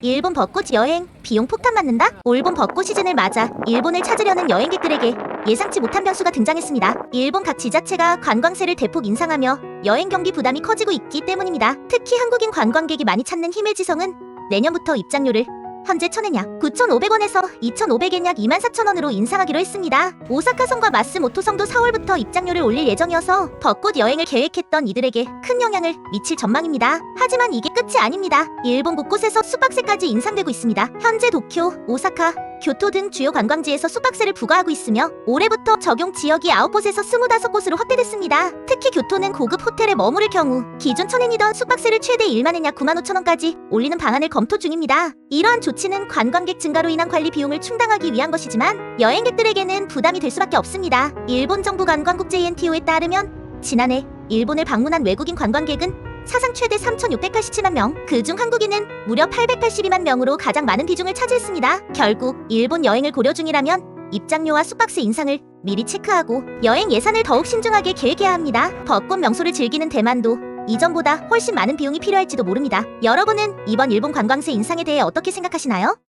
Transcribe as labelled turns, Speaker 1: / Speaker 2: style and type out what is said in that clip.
Speaker 1: 일본 벚꽃 여행 비용 폭탄 맞는다? 올봄 벚꽃 시즌을 맞아 일본을 찾으려는 여행객들에게 예상치 못한 변수가 등장했습니다. 일본 각 지자체가 관광세를 대폭 인상하며 여행 경비 부담이 커지고 있기 때문입니다. 특히 한국인 관광객이 많이 찾는 히메지성은 내년부터 입장료를 현재 1000엔 약 9,500원에서 2,500엔 약 24,000원으로 인상하기로 했습니다. 오사카성과 마스모토성도 4월부터 입장료를 올릴 예정이어서 벚꽃 여행을 계획했던 이들에게 큰 영향을 미칠 전망입니다. 하지만 이게 끝이 아닙니다. 일본 곳곳에서 숙박세까지 인상되고 있습니다. 현재 도쿄, 오사카, 교토 등 주요 관광지에서 숙박세를 부과하고 있으며 올해부터 적용 지역이 9곳에서 25곳으로 확대됐습니다. 특히 교토는 고급 호텔에 머무를 경우 기존 1000엔이던 숙박세를 최대 1만엔 약 9만 5천 원까지 올리는 방안을 검토 중입니다. 이러한 조치는 관광객 증가로 인한 관리 비용을 충당하기 위한 것이지만 여행객들에게는 부담이 될 수밖에 없습니다. 일본 정부 관광국 JNTO에 따르면 지난해 일본을 방문한 외국인 관광객은 사상 최대 3,687만 명, 그중 한국인은 무려 882만 명으로 가장 많은 비중을 차지했습니다. 결국 일본 여행을 고려 중이라면 입장료와 숙박세 인상을 미리 체크하고 여행 예산을 더욱 신중하게 계획해야 합니다. 벚꽃 명소를 즐기는 대만도 이전보다 훨씬 많은 비용이 필요할지도 모릅니다. 여러분은 이번 일본 관광세 인상에 대해 어떻게 생각하시나요?